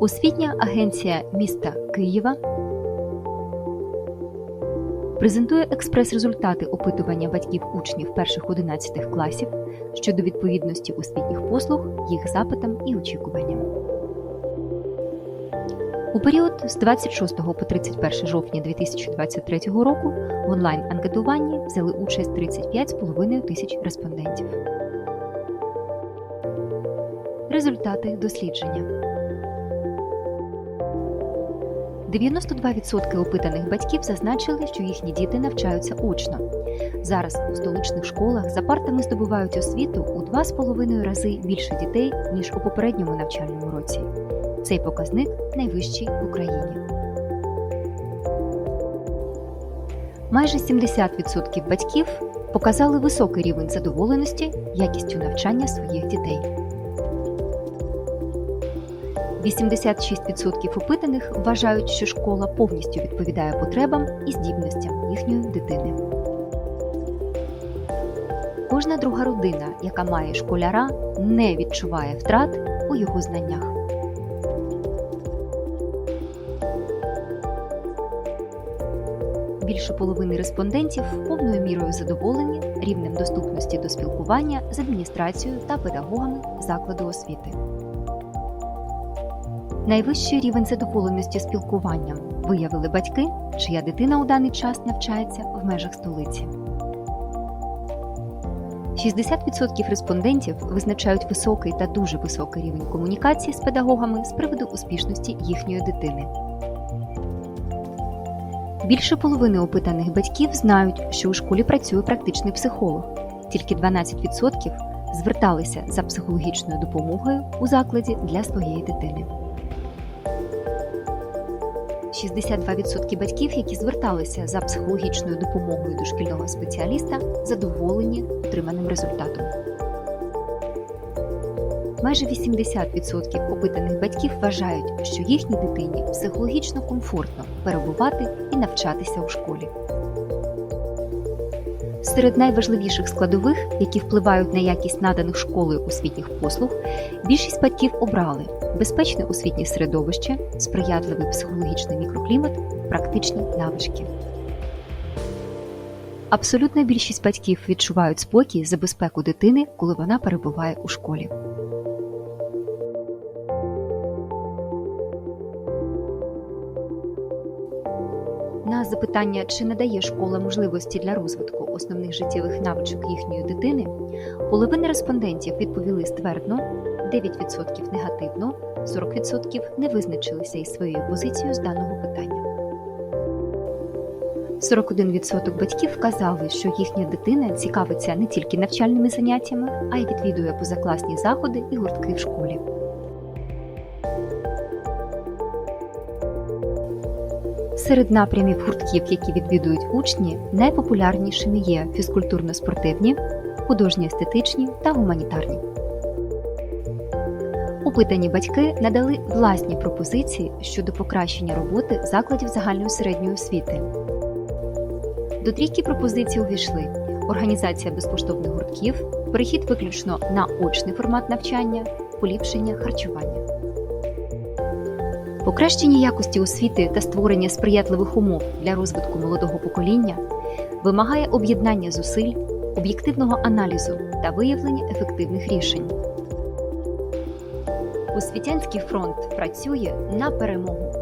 Освітня агенція міста Києва презентує експрес-результати опитування батьків учнів перших 11 класів щодо відповідності освітніх послуг їх запитам і очікуванням. У період з 26 по 31 жовтня 2023 року в онлайн-анкетуванні взяли участь 35,5 тисяч респондентів. Результати дослідження. 92% опитаних батьків зазначили, що їхні діти навчаються очно. Зараз у столичних школах за партами здобувають освіту у 2,5 рази більше дітей, ніж у попередньому навчальному році. Цей показник найвищий в Україні. Майже 70% батьків показали високий рівень задоволеності якістю навчання своїх дітей. 86% опитаних вважають, що школа повністю відповідає потребам і здібностям їхньої дитини. Кожна друга родина, яка має школяра, не відчуває втрат у його знаннях. Більше половини респондентів повною мірою задоволені рівнем доступності до спілкування з адміністрацією та педагогами закладу освіти. Найвищий рівень задоволеності спілкуванням виявили батьки, чия дитина у даний час навчається в межах столиці. 60% респондентів визначають високий та дуже високий рівень комунікації з педагогами з приводу успішності їхньої дитини. Більше половини опитаних батьків знають, що у школі працює практичний психолог. Тільки 12% зверталися за психологічною допомогою у закладі для своєї дитини. 62% батьків, які зверталися за психологічною допомогою до шкільного спеціаліста, задоволені отриманим результатом. Майже 80% опитаних батьків вважають, що їхній дитині психологічно комфортно перебувати і навчатися у школі. Серед найважливіших складових, які впливають на якість наданих школою освітніх послуг, більшість батьків обрали безпечне освітнє середовище, сприятливий психологічний мікроклімат, практичні навички. Абсолютна більшість батьків відчувають спокій за безпеку дитини, коли вона перебуває у школі. На запитання, чи надає школа можливості для розвитку основних життєвих навичок їхньої дитини, половина респондентів відповіли ствердно, 9% негативно, 40% не визначилися із своєю позицією з даного питання. 41% батьків вказали, що їхня дитина цікавиться не тільки навчальними заняттями, а й відвідує позакласні заходи і гуртки в школі. Серед напрямів гуртків, які відвідують учні, найпопулярнішими є фізкультурно-спортивні, художньо-естетичні та гуманітарні. Опитані батьки надали власні пропозиції щодо покращення роботи закладів загальної середньої освіти. До трійки пропозицій увійшли організація безкоштовних гуртків, перехід виключно на очний формат навчання, поліпшення харчування. Покращення якості освіти та створення сприятливих умов для розвитку молодого покоління вимагає об'єднання зусиль, об'єктивного аналізу та виявлення ефективних рішень. Освітянський фронт працює на перемогу.